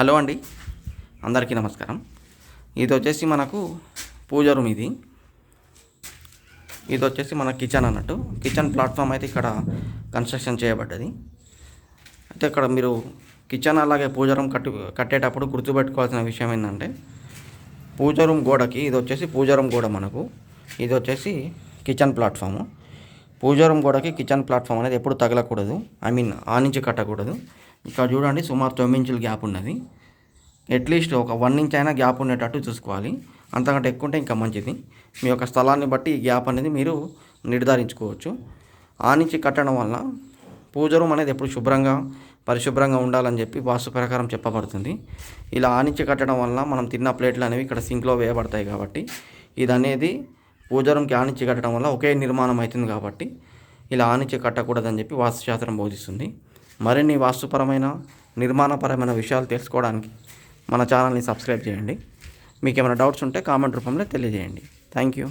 Hello అండి. అందరికీ నమస్కారం. ఇది వచ్చేసి మనకు పూజ రూమ్ ఇది. ఇది వచ్చేసి మన కిచెన్ అన్నట్టు. కిచెన్ ప్లాట్ఫామ్ అయితే ఇక్కడ కన్స్ట్రక్షన్ చేయబడ్డది. అయితే ఇక్కడ మీరు కిచెన్ అలాగే పూజ రూమ్ కట్టి కట్టేటప్పుడు గుర్తుపెట్టుకోవాల్సిన విషయం ఏంటంటే పూజ రూమ్ గోడకి ఇది వచ్చేసి పూజ రూమ్ గోడ మనకు. ఇది వచ్చేసి కిచెన్ ప్లాట్ఫాము. పూజ రూమ్ గోడకి కిచెన్ ప్లాట్ఫామ్ అనేది ఎప్పుడు తగలకూడదు. ఐ మీన్ ఆ నుంచి కట్టకూడదు. ఇక్కడ చూడండి సుమారు తొమ్మిది ఇంచుల గ్యాప్ ఉన్నది. అట్లీస్ట్ ఒక వన్ ఇంచ్ అయినా గ్యాప్ ఉండేటట్టు చూసుకోవాలి. అంతకంటే ఎక్కువ ఉంటే ఇంకా మంచిది. మీ యొక్క స్థలాన్ని బట్టి ఈ గ్యాప్ అనేది మీరు నిర్ధారించుకోవచ్చు. ఆ నుంచి కట్టడం వల్ల పూజ రూమ్ అనేది ఎప్పుడు శుభ్రంగా పరిశుభ్రంగా ఉండాలని చెప్పి వాస్తు ప్రకారం చెప్పబడుతుంది. ఇలా ఆనించి కట్టడం వల్ల మనం తిన్న ప్లేట్లు అనేవి ఇక్కడ సింక్లో వేయబడతాయి కాబట్టి ఇది అనేది పూజ రూమ్కి కట్టడం వల్ల ఒకే నిర్మాణం అవుతుంది కాబట్టి ఇలా ఆనించి కట్టకూడదని చెప్పి వాస్తుశాస్త్రం బోధిస్తుంది. మరిన్ని వాస్తుపరమైన నిర్మాణపరమైన విషయాలు తెలుసుకోవడానికి మన ఛానల్ని సబ్స్క్రైబ్ చేయండి. మీకు ఏమైనా డౌట్స్ ఉంటే కామెంట్ రూపంలో తెలియజేయండి. Thank you.